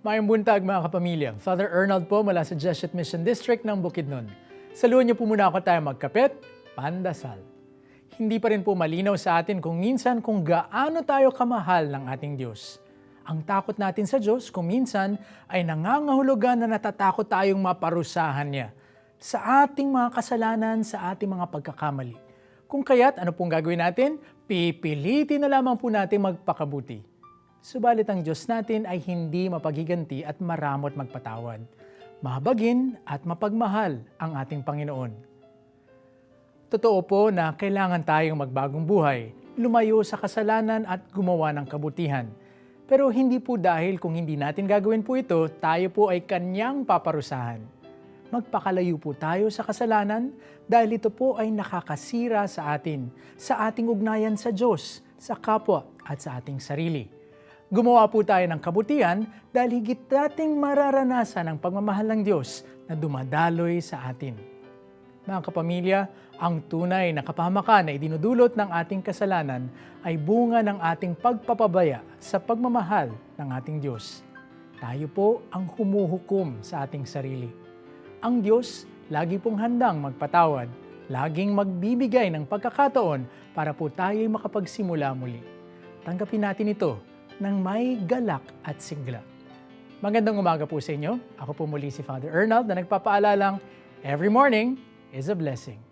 Mayang buntag mga kapamilya. Father Arnold po mula sa Jesuit Mission District ng Bukidnon. Saluhan niyo po muna ako tayo magkapit, pandasal. Hindi pa rin po malinaw sa atin kung minsan kung gaano tayo kamahal ng ating Diyos. Ang takot natin sa Diyos kung minsan ay nangangahulugan na natatakot tayong maparusahan niya sa ating mga kasalanan, sa ating mga pagkakamali. Kung kaya't ano pong gagawin natin? Pipilitin na lamang po natin magpakabuti. Subalit ang Diyos natin ay hindi mapaghiganti at maramot magpatawad. Mahabagin at mapagmahal ang ating Panginoon. Totoo po na kailangan tayong magbagong buhay, lumayo sa kasalanan at gumawa ng kabutihan. Pero hindi po dahil kung hindi natin gagawin po ito, tayo po ay kanyang paparusahan. Magpakalayo po tayo sa kasalanan dahil ito po ay nakakasira sa atin, sa ating ugnayan sa Diyos, sa kapwa at sa ating sarili. Gumawa po tayo ng kabutihan dahil higit nating mararanasan ang pagmamahal ng Diyos na dumadaloy sa atin. Mga kapamilya, ang tunay na kapahamakan na idinudulot ng ating kasalanan ay bunga ng ating pagpapabaya sa pagmamahal ng ating Diyos. Tayo po ang humuhukom sa ating sarili. Ang Diyos lagi pong handang magpatawad, laging magbibigay ng pagkakataon para po tayo'y makapagsimula muli. Tanggapin natin ito ng may galak at sigla. Magandang umaga po sa inyo. Ako po muli si Father Arnold na nagpapaalalang every morning is a blessing.